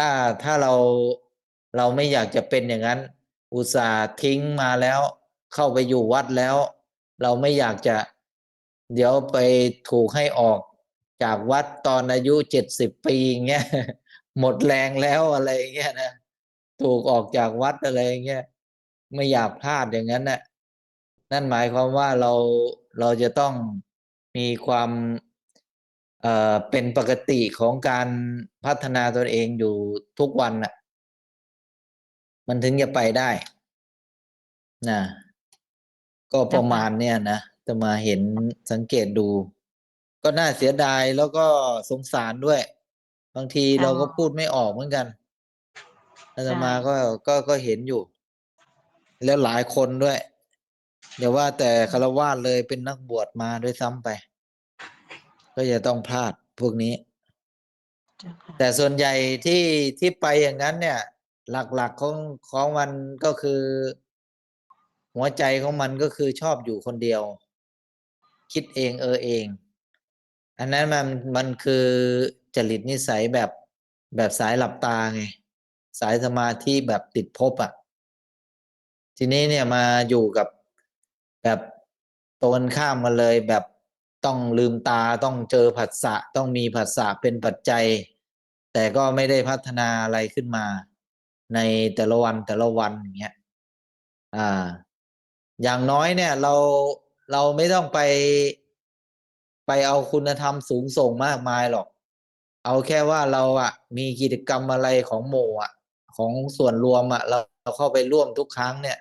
ถ้าถ้าเราเราไม่อยากจะเป็นอย่างนั้น อุตส่าห์ทิ้งมาแล้ว เข้าไปอยู่วัดแล้ว เราไม่อยากจะ เดี๋ยวไปถูกให้ออกจากวัดตอนอายุเจ็ดสิบปีเงี้ยหมดแรงแล้วอะไรเงี้ยนะถูกออกจากวัดอะไรเงี้ยไม่อยากพลาดอย่างนั้นนะนั่นหมายความว่าเราเราจะต้องมีความ เอ่อเป็นปกติของการพัฒนาตนเองอยู่ทุกวันน่ะ มันถึงจะไปได้นะก็ประมาณเนี่ยนะจะมาเห็นสังเกตดู ก็น่าเสียดายแล้วก็สงสารด้วย บางทีเราก็พูดไม่ออกเหมือนกันอาตมาก็ก็ก็เห็นอยู่ แล้วหลายคนด้วย เดี๋ยวว่าแต่คารวะเลยเป็นนักบวชมาด้วยซ้ำไป ก็จะต้องพลาดพวกนี้เจ้าค่ะแต่ส่วนใหญ่ที่ที่ไปอย่างนั้นเนี่ย หลักๆของของมันก็คือ หัวใจของมันก็คือชอบอยู่คนเดียว คิดเองเออเอง อันนั้นมันมันคือจริตนิสัยแบบแบบสายหลับตาไง สายสมาธิแบบติดภพอะ ทีนี้เนี่ยมาอยู่กับแบบตรงกันข้ามกันเลยแบบ ต้องลืมตาต้องเจอผัสสะต้องมีผัสสะเป็นปัจจัย แต่ก็ไม่ได้พัฒนาอะไรขึ้นมา ในแต่ละวันแต่ละวันอย่างเงี้ยอ่า อย่างน้อยเนี่ยเราเราไม่ต้องไปไปเอาคุณธรรมสูงส่งมากมายหรอก เอาแค่ว่าเราอะมีกิจกรรมอะไรของหมู่อะของส่วนรวมอะเราเราเข้าไปร่วมทุกครั้งเนี่ย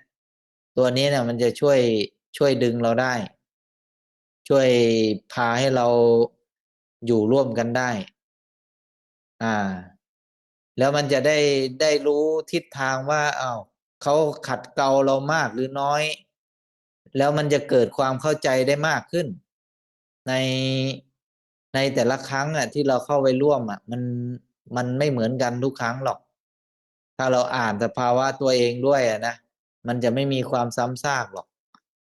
ตัวนี้เนี่ยมันจะช่วยช่วยดึงเราได้ ช่วยพาให้เราอยู่ร่วมกันได้ อ่า แล้วมันจะได้ได้รู้ทิศทางว่าอ้าวเขาขัดเกลาเรามากหรือน้อย แล้วมันจะเกิดความเข้าใจได้มากขึ้น ในในแต่ละครั้งอะ ที่เราเข้าไปร่วมอะ มันมันไม่เหมือนกันทุกครั้งหรอก ถ้าเราอ่านสภาวะตัวเองด้วยอะนะมันจะไม่มีความซ้ำซากหรอก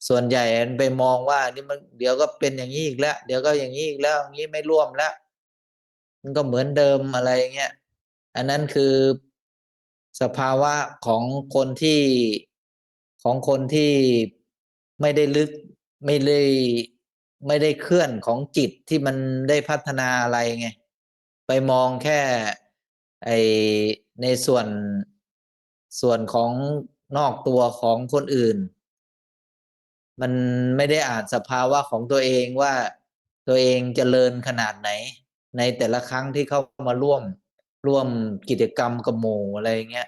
ส่วนใหญ่ไปมองว่านี่มันเดี๋ยวก็เป็นอย่างนี้อีกแล้ว เดี๋ยวก็อย่างนี้อีกแล้วอย่างนี้ไม่ร่วมแล้วมันก็เหมือนเดิมอะไรเงี้ยอันนั้นคือสภาวะของคนที่ของคนที่ไม่ได้ลึกไม่ได้ไม่ได้เคลื่อนของจิตที่มันได้พัฒนาอะไรไงไปมองแค่ไอในส่วนส่วนของนอกตัวของคนอื่น มันไม่ได้อ่านสภาวะของตัวเองว่าตัวเองจเจริญขนาดไหน ในแต่ละครั้งที่เข้ามาร่วมร่วมกิจกรรมกับหมู่อะไรเงี้ย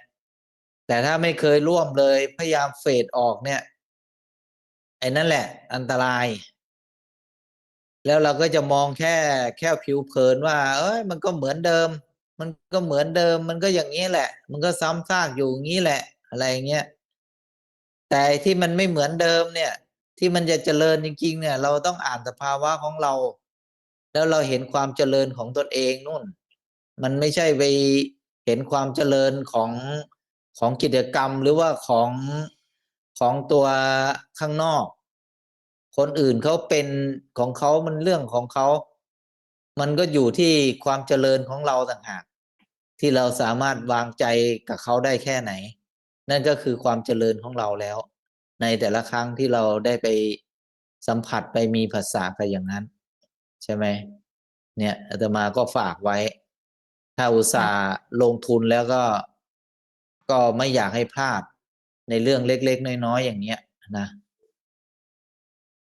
แต่ถ้าไม่เคยร่วมเลยพยายามเฟดออกเนี่ยไอ้นั่นแหละ อันตราย แล้วเราก็จะมองแค่แค่ผิวเผินว่า เอ้ย มันก็เหมือนเดิม มันก็เหมือนเดิม มันก็อย่างนี้แหละ มันก็ซ้ำซากอยู่อย่างนี้แหละ อะไรเงี้ยแต่ที่มันไม่เหมือนเดิมเนี่ย ที่มันจะเจริญจริง ๆ เนี่ย เราต้องอ่านสภาวะของเรา แล้วเราเห็นความเจริญของตนเองนู่น มันไม่ใช่ไปเห็นความเจริญของของกิจกรรมหรือว่าของของตัวข้างนอก คนอื่นเขาเป็นของเขามันเรื่องของเขา มันก็อยู่ที่ความเจริญของเราต่างหากที่เราสามารถวางใจกับเขาได้แค่ไหน นั่นก็คือความเจริญของเราแล้ว ในแต่ละครั้งที่เราได้ไปสัมผัสไปมีภาษาไปอย่างนั้น ใช่ไหมเนี่ยอาตมาก็ฝากไว้ ถ้าอุตส่าห์ลงทุนแล้วก็ก็ไม่อยากให้พลาดในเรื่องเล็ก ๆ น้อยๆอย่างเนี้ยนะ